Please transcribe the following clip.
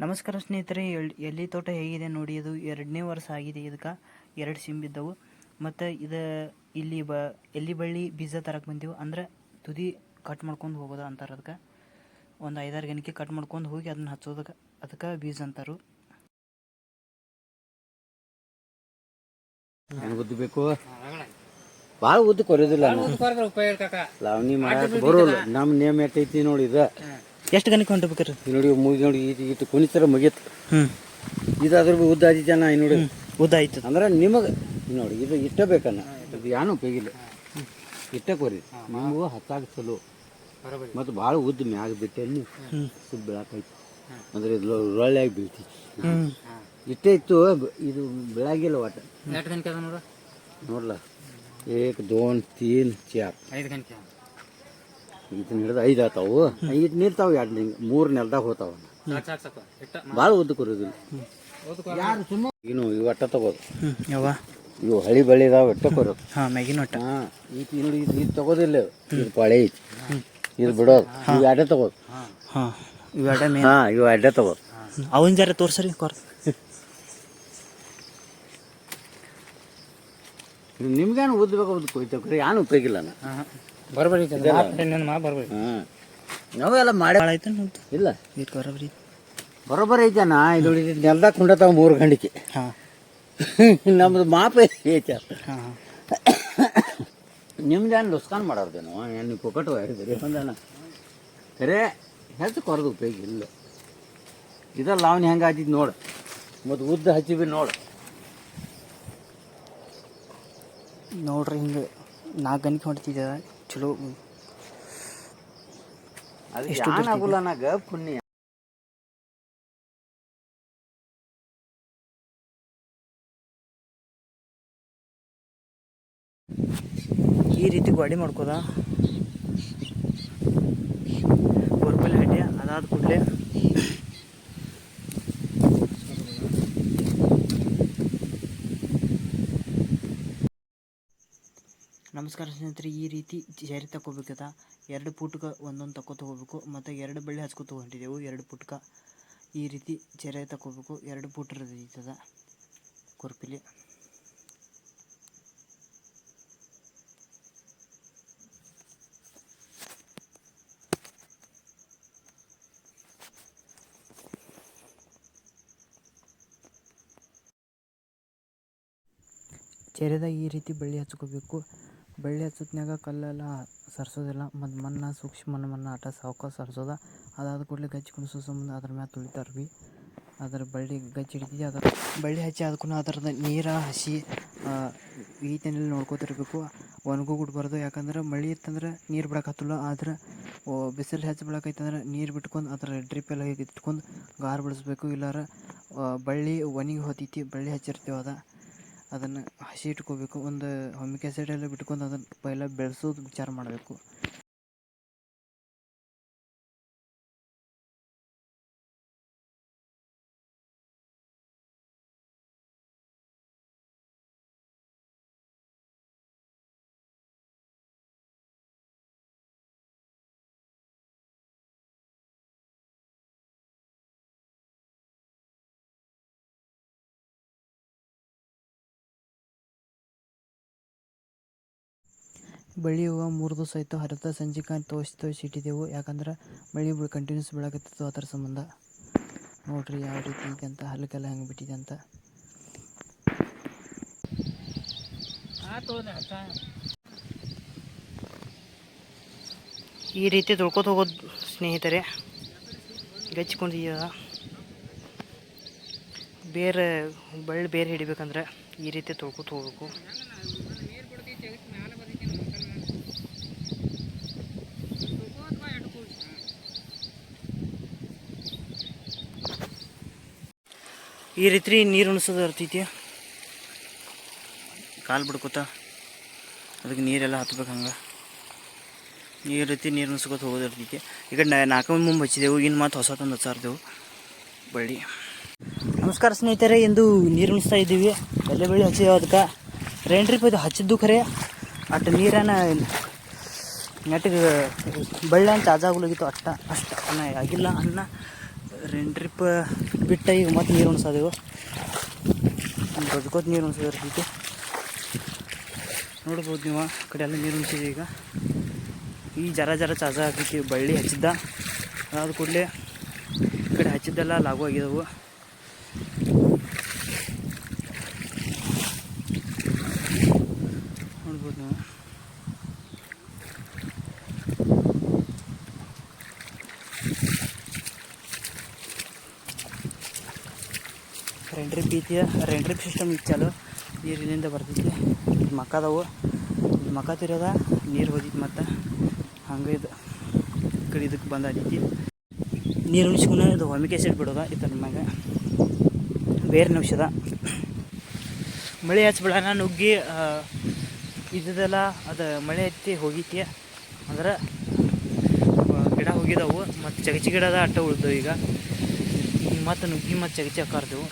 ನಮಸ್ಕಾರ ಸ್ನೇಹಿತರೆ ಎಲ್ಲಿ ತೋಟ ಹೇಗಿದೆ ನೋಡಿ ಅದು ಎರಡನೇ ವರ್ಷ ಆಗಿದೆ ಇದಕ್ಕೆ. ಎರಡು ಸಿಂಬಿದ್ದವು ಮತ್ತು ಇದು ಇಲ್ಲಿ ಬ ಎಲ್ಲಿ ಬಳ್ಳಿ ಬೀಜ ತರಕ್ಕೆ ಬಂದಿವು ಅಂದ್ರೆ ತುದಿ ಕಟ್ ಮಾಡ್ಕೊಂಡು ಹೋಗೋದು ಅಂತಾರೆ ಅದಕ್ಕೆ. ಒಂದು ಐದಾರು ಗಣಿಕೆ ಕಟ್ ಮಾಡ್ಕೊಂಡು ಹೋಗಿ ಅದನ್ನ ಹಚ್ಚೋದಕ್ಕೆ ಅದಕ್ಕೆ ಬೀಜ ಅಂತಾರು. ಬೇಕು? ಭಾಳ ಉದ್ದ ಕೊರೋದಿಲ್ಲ ಲಾವಣಿ ಮಾಡಕ್ ಬರೋಲ್ಲ. ನಮ್ಮ ನೇಮ್ ಎಟ್ಟೈತಿ ನೋಡಿ ಇದು. ಎಷ್ಟು ಗಣಿಕೆ ಹೊಂಟಬೇಕ್ರಿ ನೋಡಿ ಮುಗಿ ನೋಡಿ ಇದು ಇಟ್ಟು ಕುಣಿತರ ಮುಗಿತ್ ಹ್ಞೂ ಇದಾದ್ರ ಉದ್ದ ಜನ ನೋಡಿ. ಉದ್ದ ಆಯ್ತು. ಅಂದ್ರೆ ನಿಮಗೆ ನೋಡಿ ಇದು ಇಟ್ಟ ಬೇಕನ್ನ ಇದು ಏನು ಉಪಯೋಗಿಲ್ಲ. ಇಟ್ಟಕ್ಕೆ ಕೊರಿ. ನಮಗೂ ಹತ್ತಾಗ ಚಲೋ. ಮತ್ತು ಭಾಳ ಉದ್ದ ಮ್ಯಾಗ ಬಿಟ್ಟೆ ಹ್ಞೂ ಸುದ್ ಬೆಳಕೈತಿ ಅಂದ್ರೆ ಇದು ರೊಳ್ಳೆಯಾಗಿ ಬೀಳ್ತೈತಿ ಹ್ಞೂ ಇಷ್ಟೇ ಇತ್ತು ಇದು ಬೆಳಗಿಲ್ಲ ಒಟ್ಟ. ನೋಡ್ಲ. ಏಕ್ ದೋನ್ ತೀನ್ ಚಾರ್ ಇದನ್ನ ಹಿಡಿದು ಐದು ಆತಾವು. ಐದು ನಿಲ್ತಾವ ಎರಡು ನಿಂಗೆ ಮೂರು ನೆಲದಾಗ ಹೋತಾವ. ಭಾಳ ಉದ್ದ ಕುರಿದಿಲ್ಲ. ಇನ್ನು ಇವು ಅಟ್ಟ ತಗೋದು. ಯಾವ ಇವು ಹಳಿ ಬಳ್ಳಿ ಇದಾವ ಒಟ್ಟ ಕೊರೋದು. ಹಾಂ ಈಗ ನೋಡಿ ಇದು ಇದು ತಗೋದಿಲ್ಲ ಇದು. ಪಾಳೆ ಐತಿ. ಇದು ಬಿಡೋದು. ಇವು ಅಡ್ಡ ತಗೋದು. ಹಾಂ ಹಾಂ ಇವು ಅಡ್ಡ ತಗೋದು. ಅವನ ಜರ ತೋರ್ಸರಿ ಕೊರ. ನಿಮ್ಗೇನು ಓದ್ಬೇಕು ಬೇಕು ಉದ್ದ ಕೊಯ್ತೇವೆ? ಏನು ಉಪಯೋಗಿಲ್ಲ ನಾ ಬರಬರಿ ಬರಬರಿ ಹಾಂ ನಾವೆಲ್ಲ ಮಾಡಿ ನೋಡ್ತು ಇಲ್ಲ. ಇದು ಬರಬರಿ. ಬರೋಬ್ಬರಿ ಐತಣ್ಣ ಇದು ನೆಲ್ದಾಗ ಕುಂಡತಾವ ಮೂರು ಗಂಡಿಕೆ. ಹಾಂ. ನಮ್ದು ಮಾಪ ಐತೆ ಹಾಂ ಹಾಂ. ಏನು ಲುಸ್ಕಾನ್ ಮಾಡೋರ್ದೇನು? ಏನು ನೀವು ಪೊಕಟು ಹೇಳಿದ್ರಿ ಒಂದಣ್ಣ ಖರೆ ಹೆಚ್ಚು ಕೊರದು ಉಪಯೋಗ ಇಲ್ಲ. ಇದ ಲಾವಣಿ ಹೆಂಗೆ ಆದಿದ್ದು ನೋಡು. ಮತ್ತು ಉದ್ದ ಹಚ್ಚಿವಿ ನೋಡು. ನೋಡ್ರಿ ಹಿಂಗೆ ನಾಲ್ಕು ಗಂಟೆ ಹೊಂಟಿದ್ದ ಚಲೋ. ಅದು ಏನಾಗುಲ್ಲ ನಾಗ ಪುಣ್ಯ. ಈ ರೀತಿ ಗಾಡಿ ಮಾಡ್ಕೋದ? ಗೋರ್ಪಲ್ಲಿ ಹಟ್ಟಿ ಅದಾದ ಕೂಡಲೇ? ನಮಸ್ಕಾರ ಸ್ನೇಹಿತರೆ, ಈ ರೀತಿ ಸ್ಯಾರಿ ತಗೋಬೇಕದ ಎರಡು ಪುಟ್ಕ ಒಂದೊಂದು ತಗೋತ ತಗೋಬೇಕು, ಮತ್ತು ಎರಡು ಬಳ್ಳಿ ಹಚ್ಕೋತ ಹೊಂಟಿದೆವು ಎರಡು ಪುಟ್ಕ. ಈ ರೀತಿ ಜರೆ ತಗೋಬೇಕು ಎರಡು ಪುಟ್ ಇರ್ತದ ಕುರ್ಪಿಲಿ. ಚೆರೆದಾಗ ಈ ರೀತಿ ಬಳ್ಳಿ ಹಚ್ಕೋಬೇಕು. ಬಳ್ಳಿ ಹಚ್ಚತ್ನ್ಯಾಗ ಕಲ್ಲೆಲ್ಲ ಸರ್ಸೋದಿಲ್ಲ, ಮತ್ತು ಮಣ್ಣು ಸೂಕ್ಷ್ಮ ಮಣ್ಣು ಆಟ ಸಾವ್ಕ ಸರ್ಸೋದ. ಅದಾದ ಕೂಡಲೇ ಗಚ್ಚಿ ಕುಣಿಸೋ ಸಂಬಂಧ ಅದ್ರ ಮ್ಯಾಲ ತುಳಿತಾರೆ ಬಿ. ಅದ್ರ ಬಳ್ಳಿ ಗಚ್ಚಿ ಹಿಡಿತೀವಿ ಅದರ ಬಳ್ಳಿ ಹಚ್ಚಿ ಅದಕ್ಕೂ ಅದ್ರದ್ದು ನೀರ ಹಸಿ ಈ ತಿನ್ನಲ್ಲಿ ನೋಡ್ಕೋತಿರ್ಬೇಕು. ಒಣಗೂ ಕೊಡ್ಬಾರ್ದು ಯಾಕಂದ್ರೆ ಮಳೆ ಇತ್ತಂದ್ರೆ ನೀರು ಬಿಡಕತ್ತಲ್ಲ ಆದ್ರೆ ಬಿಸಿಲು ಹೆಚ್ಚು ಬೀಳಕೈತಂದ್ರೆ ನೀರು ಬಿಟ್ಕೊಂಡು ಅದರ ಡ್ರಿಪ್ ಎಲ್ಲ ಇಟ್ಕೊಂಡು ಗಾರ್ ಬಿಡಿಸ್ಬೇಕು. ಇಲ್ಲಾರ ಬಳ್ಳಿ ಒಣಗಿ ಹೋತೈತಿ. ಬಳ್ಳಿ ಹಚ್ಚಿರ್ತೀವಿ ಅದ. ಅದನ್ನು ಹಸಿ ಇಟ್ಕೋಬೇಕು. ಒಂದು ಹೊಮಿಕೆ ಸೈಡೆಲ್ಲ ಬಿಟ್ಕೊಂಡು ಅದನ್ನು ಪೈಲ ಬೆಳೆಸೋದು ವಿಚಾರ ಮಾಡಬೇಕು. ಬಳ್ಳಿ ಹೂವು ಮೂರು ದಿವಸ ಆಯಿತು ಹರಿದ ಸಂಜಿಕ ತೋರಿಸಿ ತೋರಿಸಿ ಇಟ್ಟಿದ್ದೆವು. ಯಾಕಂದ್ರೆ ಮಳೆ ಬೀಳ್ ಕಂಟಿನ್ಯೂಸ್ ಬೀಳಕತ್ತಿತ್ತು ಅದರ ಸಂಬಂಧ. ನೋಡ್ರಿ ಯಾವ ರೀತಿ ಅಂತ ಹಲ್ಲಕ್ಕೆಲ್ಲ ಹೆಂಗೆ ಬಿಟ್ಟಿದೆ ಅಂತ. ಈ ರೀತಿ ತೊಳ್ಕೊತ ಹೋಗೋದು ಸ್ನೇಹಿತರೆ ಗಚ್ಕೊಂಡಿದ್ಯ ಬೇರೆ ಬಳ್ಳಿ ಬೇರೆ ಹಿಡಿಬೇಕಂದ್ರೆ ಈ ರೀತಿ ತೊಳ್ಕೊತ ಹೋಗ್ಬೇಕು. ಈ ರೀತಿ ನೀರು ಉಣಿಸೋದು ಇರ್ತೈತಿ. ಕಾಲು ಬಿಡ್ಕೋತ? ಅದಕ್ಕೆ ನೀರೆಲ್ಲ ಹತ್ಬೇಕು ಹಂಗೆ. ಈ ರೀತಿ ನೀರು ಉಣಿಸ್ಕೊತ ಹೋಗೋದು ಇರ್ತೈತಿ. ಈಗ ನಾಲ್ಕು ಮುಂಬ ಹಚ್ಚಿದೆವು ಇನ್ನು ಮತ್ತು ಹೊಸ ತಂದು ಹಚ್ಚಾರ್ದೆವು. ಬಳ್ಳಿ. ನಮಸ್ಕಾರ ಸ್ನೇಹಿತರೆ ಎಂದು ನೀರು ಉಣಿಸ್ತಾ ಇದ್ದೀವಿ. ಎಲೆ ಬೆಳೆ ಹಚ್ಚಿದೆವು ಅದಕ್ಕೆ. ರೈನ್ ಟ್ರಿಪ್ ಇದು ಹಚ್ಚಿದ್ದು ಖರೆ. ಅಟ್ಟು ನೀರನ್ನು ನೆಟ್ಟಿಗೆ ಬಳ್ಳಿ ಅಂತ ಚಾಜಾಗುಲಾಗಿತ್ತು ಅಷ್ಟ ಅಷ್ಟು ಅನ್ನ ಆಗಿಲ್ಲ. ಅನ್ನ ರೆನ್ ಟ್ರಿಪ್ ಬಿಟ್ಟ ಈಗ ಮತ್ತೆ ನೀರು ಉಣಿಸೋದೆವು ಬದುಕೋದು ನೀರು ಉಣಿಸಿದ್ರೆ ಜೊತೆ. ನೋಡ್ಬೋದು ನೀವು ಕಡೆ ಎಲ್ಲ ನೀರು ಉಣಿಸಿದೆ ಈಗ. ಈ ಜರ ಜರ ಚಾಜ ಹಾಕಿ ಬಳ್ಳಿ ಹಚ್ಚಿದ್ದ. ಅದಾದ ಕೂಡಲೇ ಈ ಕಡೆ ಹಚ್ಚಿದ್ದೆಲ್ಲ ಲಾಗು ಆಗಿದವು. ನೋಡ್ಬೋದು ನೀವು. ರೆಂಡ್ರಿಪ್ ರೈನ್ ರೆಂಡ್ರಿಪ್ ಸಿಸ್ಟಮ್ ಚಾಲು ನೀರು ಇಲ್ಲಿಂದ ಬರ್ತೈತಿ ಮಕ್ಕ ಅದಾವು. ಇಲ್ಲಿ ಮಕ್ಕ ತಿರೋದ, ನೀರು ಹೋದಿತ್ತು ಮತ್ತು. ಹಂಗೆ ಇದು. ಕಡೆ ಇದಕ್ಕೆ ಬಂದಾದೈತಿ ನೀರು ಉಣಿಸ್ಕೊಂಡು ಇದು ಹೊಮಿಕೆ ಸೈಡ್ ಬಿಡೋದ ಇತರ ಮ್ಯಾಗ. ಬೇರೆ ನಿಮಿಷದ ಮಳೆ ಹಚ್ಬಿಡೋಣ ನುಗ್ಗಿ ಇದ್ದದೆಲ್ಲ ಅದು ಮಳೆ ಹತ್ತಿ ಹೋಗಿತೆ. ಅಂದ್ರೆ ಗಿಡ ಹೋಗಿದಾವು. ಮತ್ತು ಚಗಚಿ ಗಿಡದ ಅಟ್ಟ ಉಳ್ದವು ಈಗ. ಮತ್ತು ನುಗ್ಗಿ ಮತ್ತು ಚಗಚಿ ಹಾಕಾರ್ದೆವು.